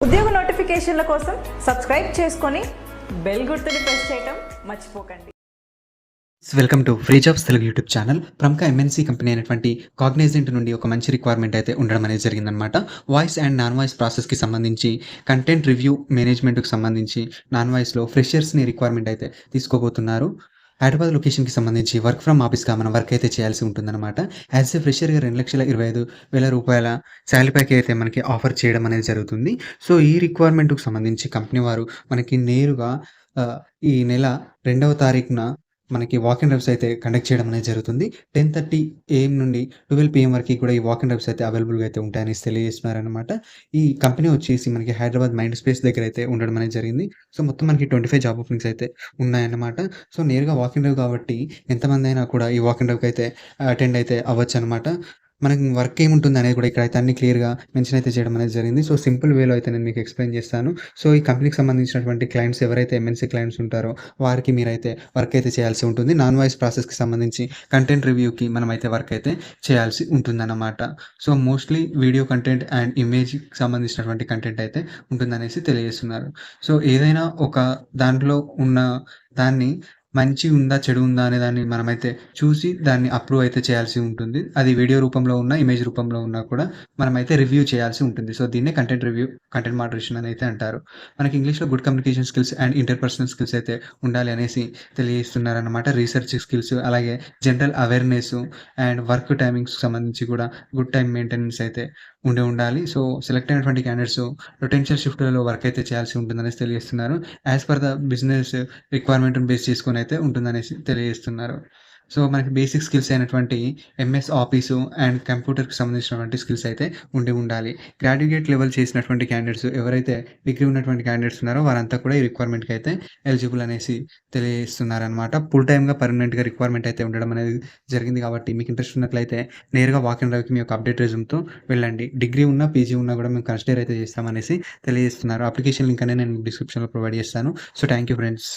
ఉద్యోగ నోటిఫికేషన్ల కోసం సబ్స్క్రైబ్ చేసుకొని బెల్ గుర్తుని ప్రెస్ చేయటం మర్చిపోకండి. Welcome to free jobs Telugu YouTube channel ప్రముఖ ఎంఎన్సీ కంపెనీ అయినటువంటి కాగ్నైజెంట్ నుండి ఒక మంచి రిక్వైర్మెంట్ అయితే ఉండడం అనేది జరిగిందనమాట వాయిస్ అండ్ నాన్ వాయిస్ ప్రాసెస్కి సంబంధించి కంటెంట్ రివ్యూ మేనేజ్మెంట్కి సంబంధించి నాన్ వాయిస్లో ఫ్రెషర్స్ని రిక్వైర్మెంట్ అయితే తీసుకోబోతున్నారు. హైదరాబాద్ లొకేషన్కి సంబంధించి వర్క్ ఫ్రమ్ ఆఫీస్గా మనం వర్క్ అయితే చేయాల్సి ఉంటుందన్నమాట. యాజ్ ఏ ఫ్రెషర్గా రెండు లక్షల ఇరవై ఐదు వేల రూపాయల శాలరీ ప్యాక్ అయితే మనకి ఆఫర్ చేయడం అనేది జరుగుతుంది. సో ఈ రిక్వైర్మెంట్కి సంబంధించి కంపెనీ వారు మనకి నేరుగా ఈ నెల రెండవ తారీఖున మనకి వాక్ ఇన్ డ్రైవ్స్ అయితే కండక్ట్ చేయడం అనేది జరుగుతుంది. టెన్ థర్టీ ఏఎం నుండి ట్వెల్వ్ పిఎం వరకు కూడా ఈ వాక్ ఇన్ డ్రైవ్స్ అయితే అవైలబుల్గా అయితే ఉంటాయని తెలియజేస్తున్నారనమాట ఈ కంపెనీ వచ్చేసి మనకి హైదరాబాద్ మైండ్ స్పేస్ దగ్గర అయితే ఉండడం అనేది జరిగింది. సో మొత్తం మనకి ట్వంటీ ఫైవ్ జాబ్ ఓపెనింగ్స్ అయితే ఉన్నాయన్నమాట. సో నేరుగా వాక్ ఇన్ డ్రైవ్ కాబట్టి ఎంతమంది అయినా కూడా ఈ వాక్ ఇన్ డ్రైవ్కి అయితే అటెండ్ అయితే అవ్వచ్చు అనమాట మనకి వర్క్ ఏముంటుంది అనేది కూడా ఇక్కడ అయితే అన్ని క్లియర్గా మెన్షన్ అయితే చేయడం అనేది జరిగింది. సో సింపుల్ వేలో అయితే నేను మీకు ఎక్స్ప్లెయిన్ చేస్తాను. సో ఈ కంపెనీకి సంబంధించినటువంటి క్లయింట్స్ ఎవరైతే ఎంఎన్సీ క్లయింట్స్ ఉంటారో వారికి మీరైతే వర్క్ అయితే చేయాల్సి ఉంటుంది. నాన్ వాయిస్ ప్రాసెస్కి సంబంధించి కంటెంట్ రివ్యూకి మనం అయితే వర్క్ అయితే చేయాల్సి ఉంటుందన్నమాట. So mostly video content and ఇమేజ్కి సంబంధించినటువంటి కంటెంట్ అయితే ఉంటుందనేసి తెలియజేస్తున్నారు. సో ఏదైనా ఒక దాంట్లో ఉన్న దాన్ని మంచి ఉందా చెడు ఉందా అనే దాన్ని మనమైతే చూసి దాన్ని అప్రూవ్ అయితే చేయాల్సి ఉంటుంది. అది వీడియో రూపంలో ఉన్న ఇమేజ్ రూపంలో ఉన్నా కూడా మనమైతే రివ్యూ చేయాల్సి ఉంటుంది. సో దీన్నే కంటెంట్ రివ్యూ కంటెంట్ మోడరేషన్ అని అయితే అంటారు. మనకి ఇంగ్లీష్లో good communication skills and interpersonal skills అయితే ఉండాలి అనేసి తెలియజేస్తున్నారన్నమాట. రీసెర్చ్ స్కిల్స్ అలాగే general awareness and work timings సంబంధించి కూడా గుడ్ టైం మెయింటెనెన్స్ అయితే ఉండి ఉండాలి. సో సెలెక్ట్ అయినటువంటి క్యాండిడేట్స్ పొటెన్షియల్ షిఫ్ట్లలో వర్క్ అయితే చేయాల్సి ఉంటుందనేసి తెలియజేస్తున్నారు. As per the business requirement base చేసుకొని అయితే ఉంటుందనేసి తెలియజేస్తున్నారు. సో మనకి బేసిక్ స్కిల్స్ అయినటువంటి ఎంఎస్ ఆఫీసు అండ్ కంప్యూటర్కి సంబంధించినటువంటి స్కిల్స్ అయితే ఉండి ఉండాలి. గ్రాడ్యుయేట్ లెవెల్ చేసినటువంటి క్యాండిడేట్స్ ఎవరైతే డిగ్రీ ఉన్నటువంటి క్యాండిడేట్స్ ఉన్నారో వారంతా కూడా ఈ రిక్వైర్మెంట్కి అయితే ఎలిజిబుల్ అనేసి తెలియజేస్తున్నారనమాట ఫుల్ టైమ్గా పర్మనెంట్గా రిక్వైర్మెంట్ అయితే ఉండడం అనేది జరిగింది కాబట్టి మీకు ఇంట్రెస్ట్ ఉన్నట్లయితే నేరుగా వాక్ ఇన్ డ్రైవ్కి మీ యొక్క అప్డేట్ రెజ్యూమ్తో వెళ్ళండి. డిగ్రీ ఉన్నా పీజీ ఉన్నా కూడా మేము కన్సిడర్ అయితే చేస్తామనేసి తెలియజేస్తున్నారు. అప్లికేషన్ లింక్ అనేది నేను డిస్క్రిప్షన్లో ప్రొవైడ్ చేస్తాను. So thank you friends.